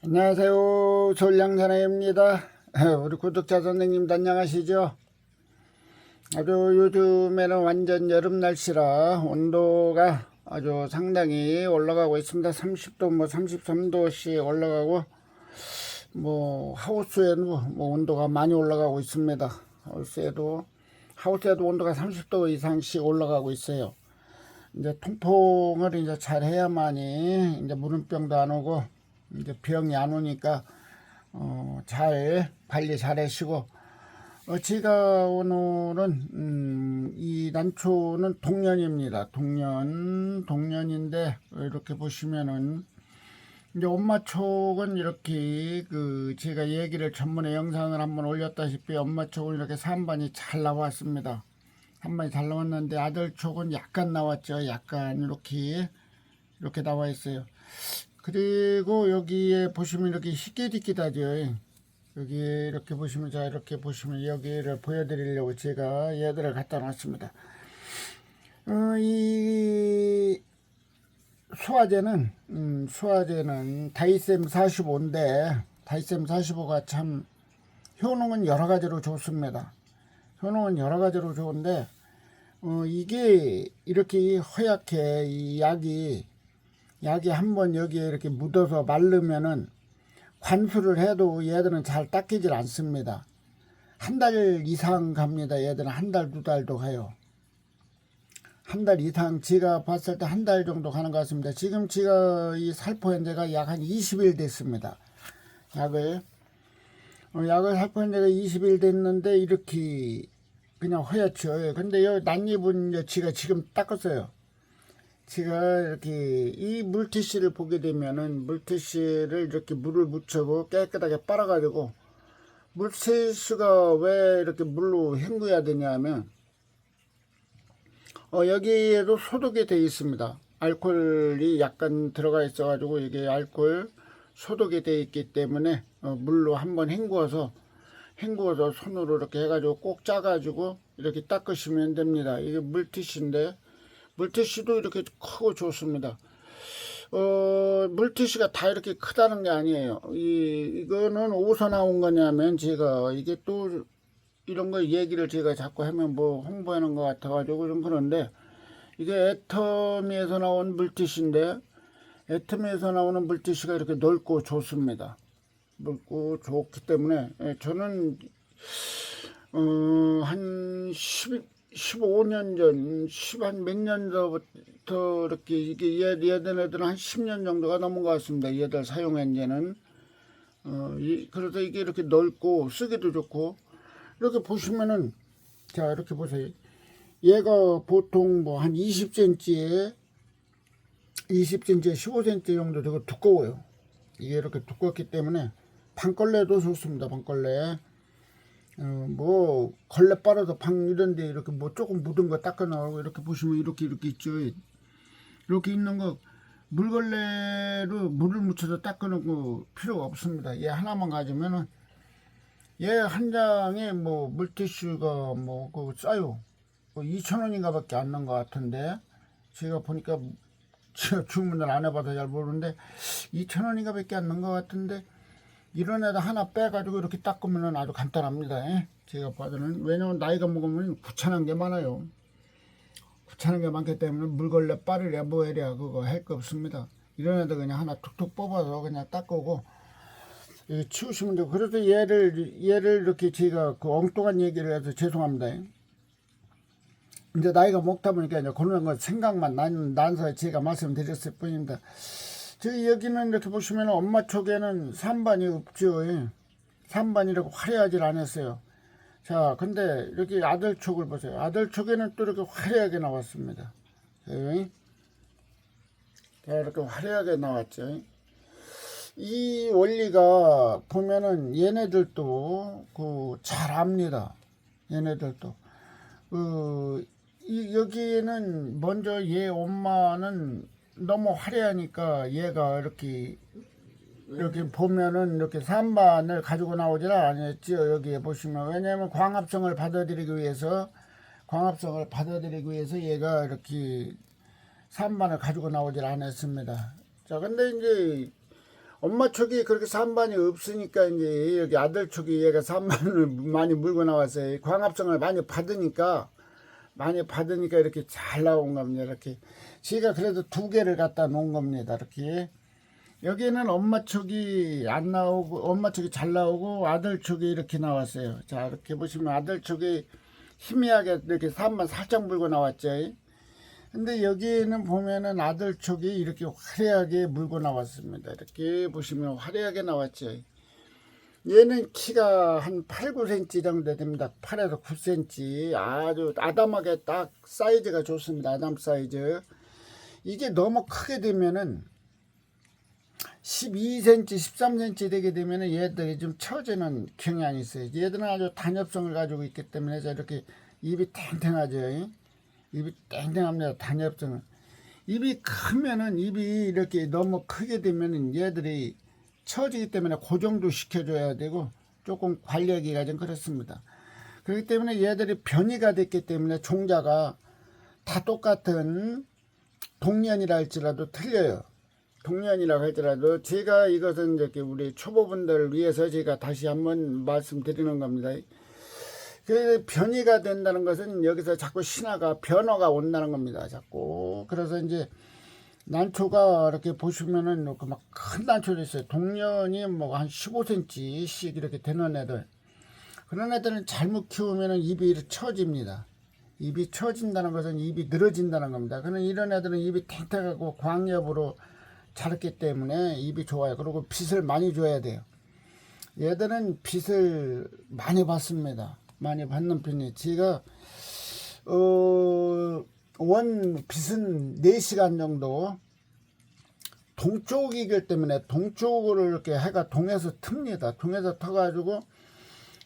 안녕하세요. 서울양산아입니다. 우리 구독자 선생님도 안녕하시죠? 아주 요즘에는 완전 여름 날씨라 온도가 아주 상당히 올라가고 있습니다. 30도, 뭐 33도씩 올라가고, 뭐, 하우스에도 뭐 온도가 많이 올라가고 있습니다. 하우스에도, 하우스에도 온도가 30도 이상씩 올라가고 있어요. 이제 통풍을 이제 잘 해야만이 이제 무름병도 안 오고 이제 병이 안 오니까 어, 잘 관리 잘 하시고 어, 제가 오늘은 음, 이 난초는 동년입니다. 동년 동년인데 이렇게 보시면은 이제 엄마 촉은 이렇게 그 제가 얘기를 전문의 영상을 한번 올렸다시피 엄마 촉은 이렇게 산반이 잘 나왔습니다. 한반이 잘 나왔는데 아들 촉은 약간 나왔죠. 약간 이렇게 이렇게 나와 있어요. 그리고 여기에 보시면 이렇게 희끼디끼다죠. 여기 이렇게 보시면 자 이렇게 보시면 여기를 보여드리려고 제가 얘들을 갖다 놨습니다. 어, 이 수화제는 음, 수화제는 다이셈 45인데 다이셈 45가 참 효능은 여러 가지로 좋습니다. 효능은 여러 가지로 좋은데 어, 이게 이렇게 허옇게 이 약이 약이 한번 여기에 이렇게 묻어서 마르면은 관수를 해도 얘들은 잘 닦이질 않습니다. 한 달 이상 갑니다. 얘들은 한 달, 두 달도 가요. 한 달 이상 제가 봤을 때 한 달 정도 가는 것 같습니다. 지금 제가 이 살포 현재가 약 한 20일 됐습니다. 약을 어, 약을 살포 현재가 20일 됐는데 이렇게 그냥 허옇죠. 근데 요 이제 제가 지금 닦았어요. 제가 이렇게 이 물티슈를 보게 되면은 물티슈를 이렇게 물을 묻혀고 깨끗하게 빨아가지고 물티슈가 왜 이렇게 물로 헹궈야 되냐면 어, 여기에도 소독이 되어 있습니다. 알코올이 약간 들어가 있어가지고 이게 알코올 소독이 되어 있기 때문에 어, 물로 한번 헹구어서 헹구어서 손으로 이렇게 해가지고 꼭 짜가지고 이렇게 닦으시면 됩니다. 이게 물티슈인데 물티슈도 이렇게 크고 좋습니다. 어, 물티슈가 다 이렇게 크다는 게 아니에요. 이, 이거는 어디서 나온 거냐면 제가 이게 또 이런 거 얘기를 제가 자꾸 하면 뭐 홍보하는 것 같아가지고 좀 그런데 이게 애터미에서 나온 물티슈인데 애터미에서 나오는 물티슈가 이렇게 넓고 좋습니다. 넓고 좋기 때문에 예, 저는 어, 한 10, 15년 전, 10한 몇 년 전부터 이렇게 이게 얘, 얘들 애들은 한 10년 정도가 넘은 것 같습니다. 얘들 사용한 지는. 어, 이, 그래서 이게 이렇게 넓고 쓰기도 좋고 이렇게 보시면은 자 이렇게 보세요. 얘가 보통 뭐 한 20cm에 20cm에 15cm 정도 되고 두꺼워요. 이게 이렇게 두껍기 때문에 방걸레도 좋습니다. 방걸레. 어, 뭐 걸레 빨아서 방 이런 데 이렇게 뭐 조금 묻은 거 닦아 나오고 이렇게 보시면 이렇게 이렇게 있죠. 이렇게 있는 거 물걸레로 물을 묻혀서 닦아 놓고 필요가 없습니다. 얘 하나만 가지면은 얘 한 장에 뭐 물티슈가 뭐그 싸요. 뭐 2천 원인가 밖에 안 난 것 같은데 제가 보니까 제가 주문을 안 해봐서 잘 모르는데 2천 원인가 밖에 안 난 것 같은데 이런 애도 하나 빼가지고 이렇게 닦으면 아주 간단합니다. 예? 제가 봐서는 왜냐면 나이가 먹으면 귀찮은 게 많아요. 귀찮은 게 많기 때문에 물걸레 빠르랴 뭐해랴 그거 할 거 없습니다. 이런 애도 그냥 하나 툭툭 뽑아서 그냥 닦고 치우시면 되고 그래서 얘를 얘를 이렇게 제가 그 엉뚱한 얘기를 해서 죄송합니다. 이제 나이가 먹다 보니까 이제 그런 거 생각만 난, 난서 제가 말씀드렸을 뿐입니다. 저기 여기는 이렇게 보시면 엄마 쪽에는 산반이 없죠. 예. 산반이라고 화려하질 않았어요. 자, 근데 이렇게 아들 촉을 보세요. 아들 촉에는 또 이렇게 화려하게 나왔습니다. 예. 자, 이렇게 화려하게 나왔죠. 이 원리가 보면은 얘네들도 그 잘 압니다. 얘네들도. 그, 이, 여기에는 먼저 얘 엄마는 너무 화려하니까 얘가 이렇게 이렇게 보면은 이렇게 산반을 가지고 나오질 않았죠. 여기에 보시면 왜냐하면 광합성을 받아들이기 위해서 광합성을 받아들이기 위해서 얘가 이렇게 산반을 가지고 나오질 않았습니다. 자, 근데 이제 엄마 촉이 그렇게 산반이 없으니까 이제 여기 아들 촉이 얘가 산반을 많이 물고 나왔어요. 광합성을 많이 받으니까 많이 받으니까 이렇게 잘 나온 겁니다. 이렇게 제가 그래도 두 개를 갖다 놓은 겁니다. 이렇게 여기는 엄마 촉이 안 나오고 엄마 촉이 잘 나오고 아들 촉이 이렇게 나왔어요. 자 이렇게 보시면 아들 촉이 희미하게 이렇게 산만 살짝 물고 나왔죠. 근데 여기는 보면은 아들 촉이 이렇게 화려하게 물고 나왔습니다. 이렇게 보시면 화려하게 나왔죠. 얘는 키가 한 8, 9cm 정도 됩니다. 8에서 9cm. 아주 아담하게 딱 사이즈가 좋습니다. 아담 사이즈. 이게 너무 크게 되면은 12cm, 13cm 되게 되면 은 얘들이 좀 처지는 경향이 있어요. 얘들은 아주 단엽성을 가지고 있기 때문에 자 이렇게 입이 탱탱하죠. 입이 땡땡합니다. 단엽성은. 입이 크면은 입이 이렇게 너무 크게 되면은 얘들이 처지기 때문에 고정도 시켜줘야 되고 조금 관리하기가 좀 그렇습니다. 그렇기 때문에 얘들이 변이가 됐기 때문에 종자가 다 똑같은 동년이라 할지라도 틀려요. 동년이라고 할지라도 제가 이것은 이렇게 우리 초보분들을 위해서 제가 다시 한번 말씀드리는 겁니다. 그 변이가 된다는 것은 여기서 자꾸 신화가 변화가 온다는 겁니다. 자꾸 그래서 이제 난초가 이렇게 보시면은 그막큰 난초도 있어요. 동년이 뭐 한 15cm씩 이렇게 되는 애들 그런 애들은 잘못 키우면은 입이 이렇게 처집니다. 입이 처진다는 것은 입이 늘어진다는 겁니다. 그는 이런 애들은 입이 탱탱하고 광엽으로 자랐기 때문에 입이 좋아요. 그리고 빛을 많이 줘야 돼요. 얘들은 빛을 많이 받습니다. 많이 받는 편이에요. 제가 어, 원 빛은 4시간 정도 동쪽이기 때문에 동쪽으로 이렇게 해가 동에서 틉니다. 동에서 터가지고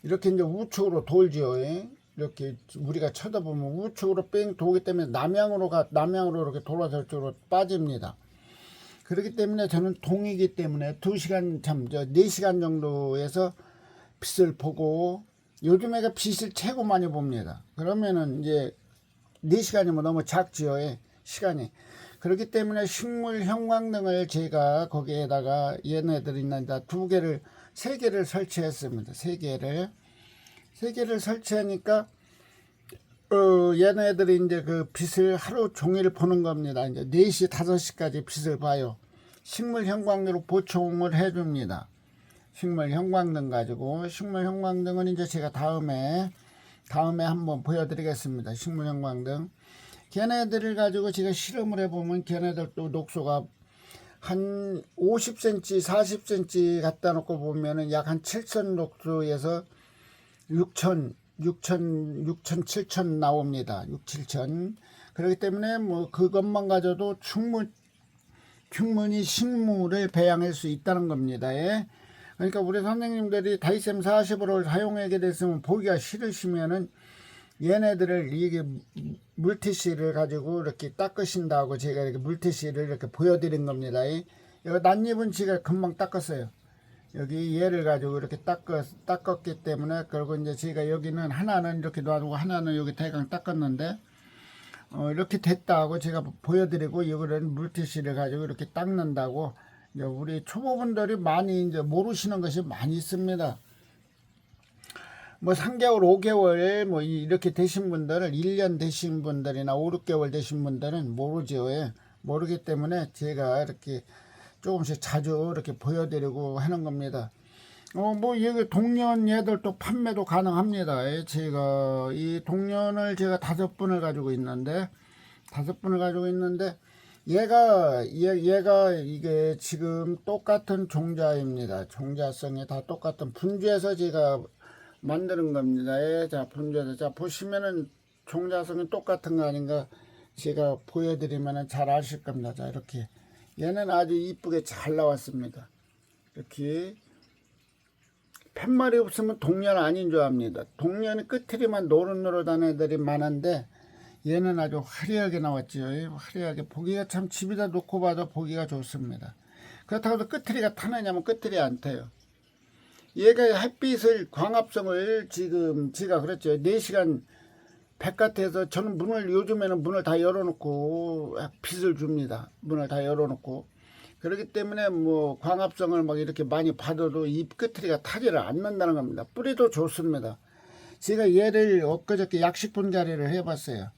이렇게 이제 우측으로 돌지요. 예? 이렇게 우리가 쳐다보면 우측으로 뺑 돌기 때문에 남향으로 가 남향으로 이렇게 돌아서 쪽으로 빠집니다. 그렇기 때문에 저는 동이기 때문에 2시간 참저 4시간 정도에서 빛을 보고 요즘 애가 빛을 최고 많이 봅니다. 그러면은 이제 4시간이면 너무 작지요. 예, 시간이. 그렇기 때문에 식물 형광등을 제가 거기에다가 얘네들 있는데 두 개를 세 개를 설치했습니다. 세 개를 세 개를 설치하니까 어, 얘네들이 이제 그 빛을 하루 종일 보는 겁니다. 이제 4시, 5시까지 빛을 봐요. 식물 형광등으로 보충을 해줍니다. 식물 형광등 가지고 식물 형광등은 이제 제가 다음에 다음에 한번 보여드리겠습니다. 식물 형광등. 걔네들을 가지고 제가 실험을 해보면 걔네들도 녹소가 한 50cm, 40cm 갖다 놓고 보면은 약 한 7천 녹소에서 6천, 6천, 6천, 7천 나옵니다. 6, 7천. 그렇기 때문에 뭐 그것만 가져도 충분, 충분히 식물을 배양할 수 있다는 겁니다. 예. 그러니까 우리 선생님들이 다이셈 40으로 사용하게 됐으면 보기가 싫으시면은 얘네들을 이게 물티슈를 가지고 이렇게 닦으신다고 제가 이렇게 물티슈를 이렇게 보여드린 겁니다. 이 낫잎은 제가 금방 닦았어요. 여기 얘를 가지고 이렇게 닦았, 닦았기 때문에 그리고 이제 제가 여기는 하나는 이렇게 놔두고 하나는 여기 대강 닦았는데 어, 이렇게 됐다고 제가 보여드리고 이거는 물티슈를 가지고 이렇게 닦는다고 이제 우리 초보분들이 많이 이제 모르시는 것이 많이 있습니다. 뭐 3개월, 5개월 뭐 이렇게 되신 분들은 1년 되신 분들이나 5, 6개월 되신 분들은 모르죠. 예. 모르기 때문에 제가 이렇게 조금씩 자주 이렇게 보여드리고 하는 겁니다. 어, 뭐, 여기 동년 얘들도 판매도 가능합니다. 예, 제가 이 동년을 제가 다섯 분을 가지고 있는데, 다섯 분을 가지고 있는데, 얘가, 얘, 얘가 이게 지금 똑같은 종자입니다. 종자성이 다 똑같은 분주해서 제가 만드는 겁니다. 예, 자, 분주해서. 자, 보시면은 종자성이 똑같은 거 아닌가 제가 보여드리면은 잘 아실 겁니다. 자, 이렇게. 얘는 아주 이쁘게 잘 나왔습니다. 이렇게. 팻말이 없으면 동년 아닌 줄 압니다. 동년이 끝트리만 노릇노릇한 애들이 많은데 얘는 아주 화려하게 나왔죠. 화려하게 보기가 참 집에다 놓고 봐도 보기가 좋습니다. 그렇다고 해서 끝트리가 타느냐면 끝트리 안 타요. 얘가 햇빛을 광합성을 지금 제가 그랬죠. 4시간 바깥에서 저는 문을 요즘에는 문을 다 열어놓고 빛을 줍니다. 문을 다 열어놓고 그렇기 때문에 뭐 광합성을 막 이렇게 많이 받아도 잎 끝트리가 타지를 않는다는 겁니다. 뿌리도 좋습니다. 제가 얘를 엊그저께 약식 분갈이를 해봤어요.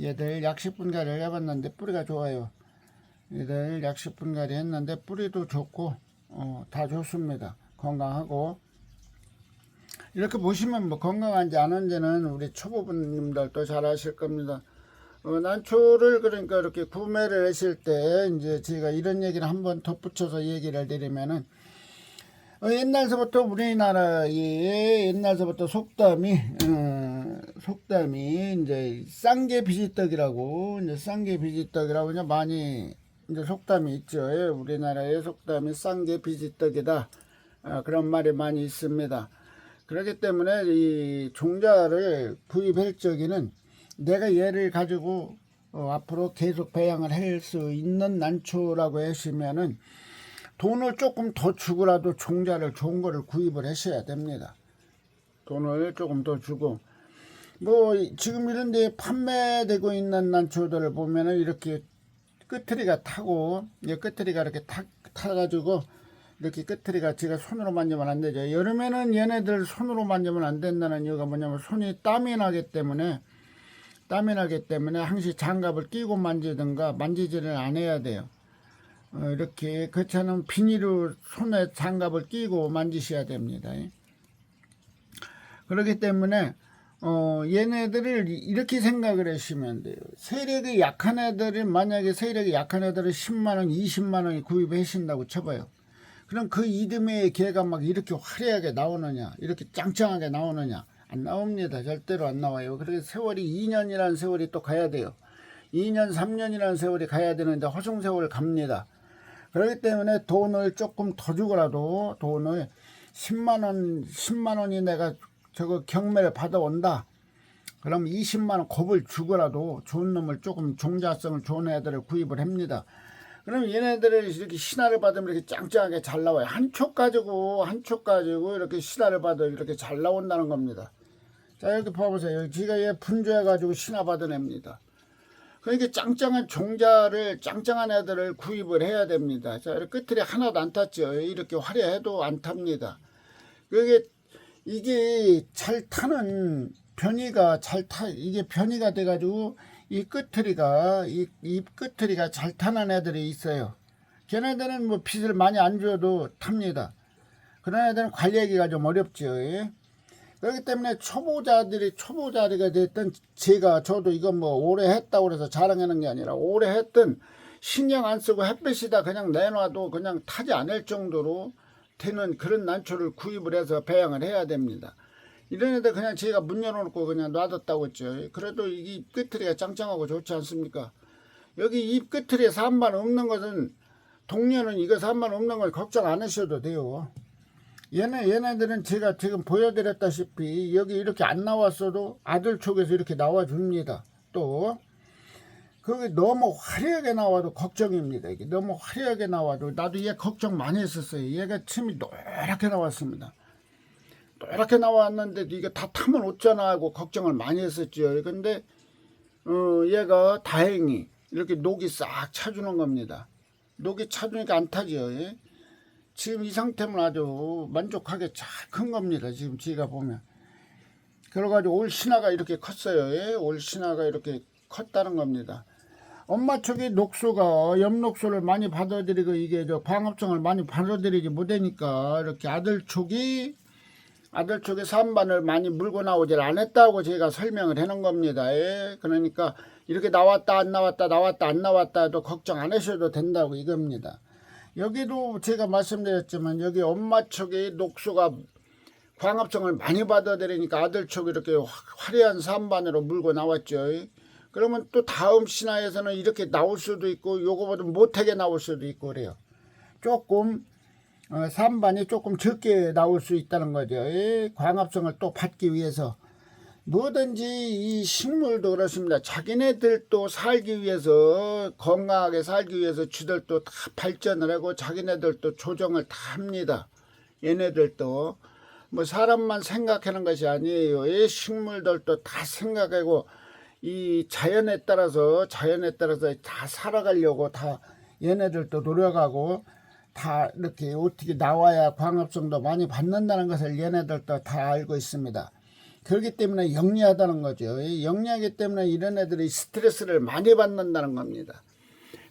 얘들 약식 분갈이를 해봤는데 뿌리가 좋아요. 얘들 약식 분갈이 했는데 뿌리도 좋고 어, 다 좋습니다. 건강하고 이렇게 보시면 뭐 건강한지 아닌지는 우리 초보분님들도 잘 아실 겁니다. 어, 난초를 그러니까 이렇게 구매를 하실 때 이제 제가 이런 얘기를 한번 덧붙여서 얘기를 드리면은 어, 옛날서부터 우리나라의 옛날서부터 속담이 어, 속담이 이제 쌍게 비지떡이라고 이제 쌍게 비지떡이라고 이제 많이 이제 속담이 있죠. 예, 우리나라의 속담이 쌍게 비지떡이다. 아, 그런 말이 많이 있습니다. 그렇기 때문에 이 종자를 구입할 적에는 내가 얘를 가지고 어, 앞으로 계속 배양을 할 수 있는 난초라고 하시면은 돈을 조금 더 주고라도 종자를 좋은 거를 구입을 하셔야 됩니다. 돈을 조금 더 주고 뭐 지금 이런 데 판매되고 있는 난초들을 보면은 이렇게 끝트리가 타고 이 끝트리가 이렇게 타, 타가지고 이렇게 끝트리가 제가 손으로 만지면 안 되죠. 여름에는 얘네들 손으로 만지면 안 된다는 이유가 뭐냐면 손이 땀이 나기 때문에 땀이 나기 때문에 항시 장갑을 끼고 만지든가 만지지를 안 해야 돼요. 어, 이렇게 그렇지 않으면 비닐로 손에 장갑을 끼고 만지셔야 됩니다. 그렇기 때문에 어, 얘네들을 이렇게 생각을 하시면 돼요. 세력이 약한 애들을 만약에 세력이 약한 애들을 10만 원, 20만 원이 구입해 신다고 쳐봐요. 그럼 그 이듬해의 개가 막 이렇게 화려하게 나오느냐, 이렇게 짱짱하게 나오느냐? 안 나옵니다. 절대로 안 나와요. 그래서 세월이 2년이라는 세월이 또 가야 돼요. 2년, 3년이라는 세월이 가야 되는데 허송세월 갑니다. 그렇기 때문에 돈을 조금 더 주고라도 돈을 10만 원, 10만 원이 내가 저거 경매를 받아온다. 그럼 20만 원 겁을 주고라도 좋은 놈을 조금 종자성을 좋은 애들을 구입을 합니다. 그럼 얘네들을 이렇게 신화를 받으면 이렇게 짱짱하게 잘 나와요. 한 촉 가지고 한 촉 가지고 이렇게 신화를 받아 이렇게 잘 나온다는 겁니다. 자 여기 봐보세요. 지가 얘 분주해 가지고 신화 받아냅니다. 그러니까 짱짱한 종자를 짱짱한 애들을 구입을 해야 됩니다. 자 이렇게 끝들이 하나도 안 탔죠. 이렇게 화려해도 안 탑니다. 그게 이게 잘 타는 변이가 잘 타 이게 변이가 돼가지고 이 끝트리가 이, 이 끝트리가 잘 타는 애들이 있어요. 걔네들은 뭐 빚을 많이 안 줘도 탑니다. 그런 애들은 관리하기가 좀 어렵죠. 예? 그렇기 때문에 초보자들이 초보자리가 됐던 제가 저도 이건 뭐 오래 했다고 그래서 자랑하는 게 아니라 오래 했던 신경 안 쓰고 햇빛이다 그냥 내놔도 그냥 타지 않을 정도로 되는 그런 난초를 구입을 해서 배양을 해야 됩니다. 이런 애들 그냥 제가 문 열어놓고 그냥 놔뒀다고 했죠. 그래도 이 끝트리가 짱짱하고 좋지 않습니까? 여기 잎 끝트리에 산만 없는 것은 동료는 이거 산만 없는 걸 걱정 안 하셔도 돼요. 얘네 얘네들은 제가 지금 보여드렸다시피 여기 이렇게 안 나왔어도 아들 쪽에서 이렇게 나와줍니다. 또 그게 너무 화려하게 나와도 걱정입니다. 이게 너무 화려하게 나와도 나도 얘 걱정 많이 했었어요. 얘가 침이 노랗게 나왔습니다. 노랗게 나왔는데 이게 다 타면 어쩌나 하고 걱정을 많이 했었죠. 근데 어, 얘가 다행히 이렇게 녹이 싹 차주는 겁니다. 녹이 차주니까 안 타죠. 예? 지금 이 상태면 아주 만족하게 잘 큰 겁니다. 지금 제가 보면. 그래가지고 올 신화가 이렇게 컸어요. 예? 올 신화가 이렇게 컸다는 겁니다. 엄마 쪽에 녹수가 엽녹수를 많이 받아들이고 이게 저 광합성을 많이 받아들이지 못하니까 이렇게 아들 쪽이 아들 쪽에 산반을 많이 물고 나오질 않았다고 제가 설명을 해놓은 겁니다. 예? 그러니까 이렇게 나왔다 안 나왔다 나왔다 안 나왔다도 걱정 안 하셔도 된다고 이겁니다. 여기도 제가 말씀드렸지만 여기 엄마 쪽에 녹수가 광합성을 많이 받아들이니까 아들 쪽 이렇게 화려한 산반으로 물고 나왔죠. 그러면 또 다음 신화에서는 이렇게 나올 수도 있고 요거보다 못하게 나올 수도 있고 그래요. 조금 어, 산반이 조금 적게 나올 수 있다는 거죠. 이 광합성을 또 받기 위해서 뭐든지 이 식물도 그렇습니다. 자기네들도 살기 위해서 건강하게 살기 위해서 쥐들도 다 발전을 하고 자기네들도 조정을 다 합니다. 얘네들도 뭐 사람만 생각하는 것이 아니에요. 이 식물들도 다 생각하고 이 자연에 따라서 자연에 따라서 다 살아가려고 다 얘네들도 노력하고 다 이렇게 어떻게 나와야 광합성도 많이 받는다는 것을 얘네들도 다 알고 있습니다. 그렇기 때문에 영리하다는 거죠. 이 영리하기 때문에 이런 애들이 스트레스를 많이 받는다는 겁니다.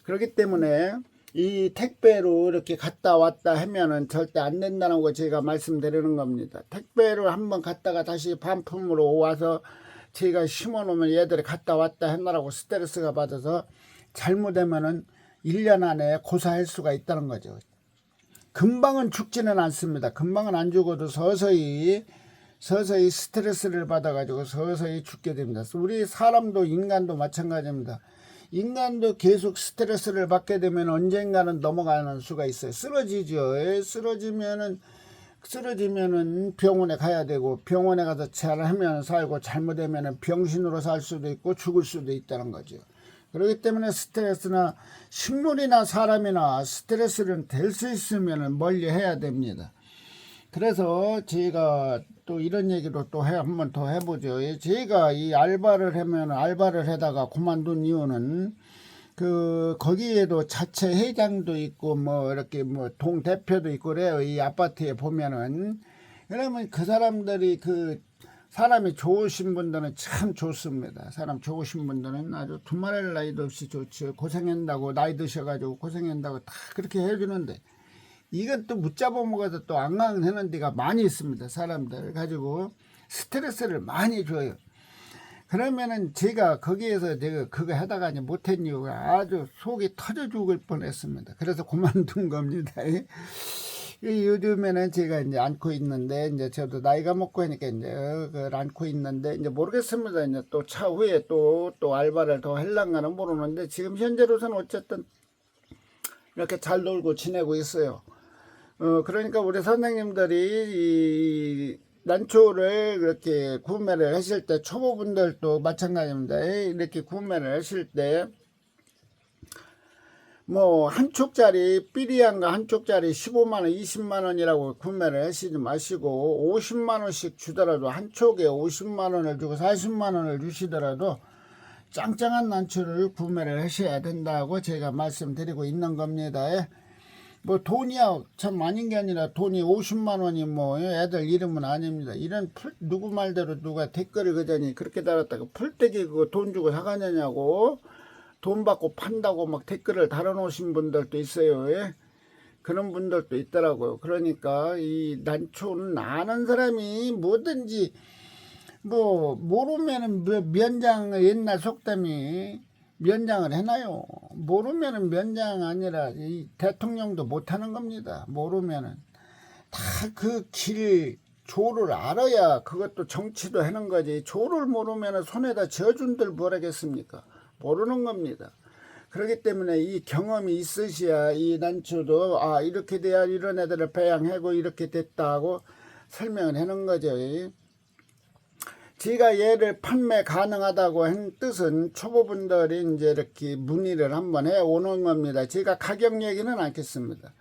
그렇기 때문에 이 택배로 이렇게 갔다 왔다 하면은 절대 안 된다는 거 제가 말씀드리는 겁니다. 택배를 한번 갔다가 다시 반품으로 와서 제가 심어 놓으면 얘들이 갔다 왔다 하느라고 스트레스가 받아서 잘못되면은 1년 안에 고사할 수가 있다는 거죠. 금방은 죽지는 않습니다. 금방은 안 죽어도 서서히 서서히 스트레스를 받아가지고 서서히 죽게 됩니다. 우리 사람도 인간도 마찬가지입니다. 인간도 계속 스트레스를 받게 되면 언젠가는 넘어가는 수가 있어요. 쓰러지죠. 예, 쓰러지면은 쓰러지면은 병원에 가야 되고 병원에 가서 잘하면 살고 잘못되면은 병신으로 살 수도 있고 죽을 수도 있다는 거죠. 그렇기 때문에 스트레스나 식물이나 사람이나 스트레스는 될 수 있으면 멀리 해야 됩니다. 그래서 제가 또 이런 얘기도 또 해, 한번 더 해보죠. 예, 제가 이 알바를 하면 알바를 하다가 그만둔 이유는 그 거기에도 자체 회장도 있고 뭐 이렇게 뭐 동 대표도 있고 그래요. 이 아파트에 보면은 그러면 그 사람들이 그 사람이 좋으신 분들은 참 좋습니다. 사람 좋으신 분들은 아주 두말할 나이도 없이 좋죠. 고생한다고 나이 드셔가지고 고생한다고 다 그렇게 해주는데 이건 또 붙잡아 먹어서 또 앙앙하는 데가 많이 있습니다. 사람들 가지고 스트레스를 많이 줘요. 그러면은 제가 거기에서 제가 그거 하다가 이제 못한 이유가 아주 속이 터져 죽을 뻔했습니다. 그래서 그만둔 겁니다. 이 요즘에는 제가 이제 안고 있는데 이제 저도 나이가 먹고 하니까 이제 어, 그걸 안고 있는데 이제 모르겠습니다. 이제 또 차후에 또 또 알바를 더 할랑가는 모르는데 지금 현재로서는 어쨌든 이렇게 잘 놀고 지내고 있어요. 어 그러니까 우리 선생님들이 이 난초를 그렇게 구매를 하실 때 초보분들도 마찬가지입니다. 이렇게 구매를 하실 때 뭐한 촉짜리 삐리한가 한 촉짜리 15만 원, 20만 원이라고 구매를 하시지 마시고 50만 원씩 주더라도 한 촉에 50만 원을 주고 40만 원을 주시더라도 짱짱한 난초를 구매를 하셔야 된다고 제가 말씀드리고 있는 겁니다. 예. 뭐 돈이야 참 아닌 게 아니라 돈이 50만 원이 뭐 애들 이름은 아닙니다. 이런 풀, 누구 말대로 누가 댓글을 그자니 그렇게 달았다가 풀떼기 그거 돈 주고 사가냐냐고 돈 받고 판다고 막 댓글을 달아놓으신 분들도 있어요. 예? 그런 분들도 있더라고요. 그러니까 이 난초는 아는 사람이 뭐든지 뭐 모르면은 뭐 면장 옛날 속담이 면장을 해놔요. 모르면은 면장 아니라 이 대통령도 못하는 겁니다. 모르면은 다 그 길 조를 알아야 그것도 정치도 하는 거지. 조를 모르면은 손에다 져준들 뭐라겠습니까? 모르는 겁니다. 그렇기 때문에 이 경험이 있으셔야 이 난초도 아 이렇게 돼야 이런 애들을 배양하고 이렇게 됐다고 설명을 하는 거죠. 제가 얘를 판매 가능하다고 한 뜻은 초보분들이 이제 이렇게 문의를 한번 해 오는 겁니다. 제가 가격 얘기는 않겠습니다.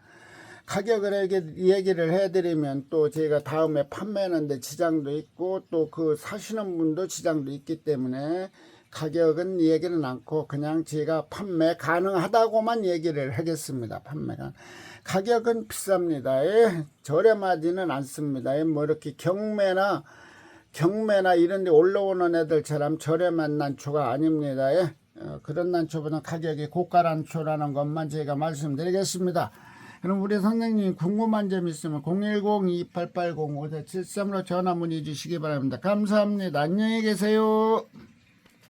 가격을 얘기- 얘기를 해드리면 또 제가 다음에 판매하는데 지장도 있고 또 그 사시는 분도 지장도 있기 때문에 가격은 얘기는 않고 그냥 제가 판매 가능하다고만 얘기를 하겠습니다. 판매가 가격은 비쌉니다. 예, 저렴하지는 않습니다. 예, 뭐 이렇게 경매나 경매나 이런 데 올라오는 애들처럼 저렴한 난초가 아닙니다. 예. 어, 그런 난초보다 가격이 고가 난초라는 것만 제가 말씀드리겠습니다. 그럼 우리 선생님 궁금한 점 있으면 010-2880-5473로 전화 문의 주시기 바랍니다. 감사합니다. 안녕히 계세요.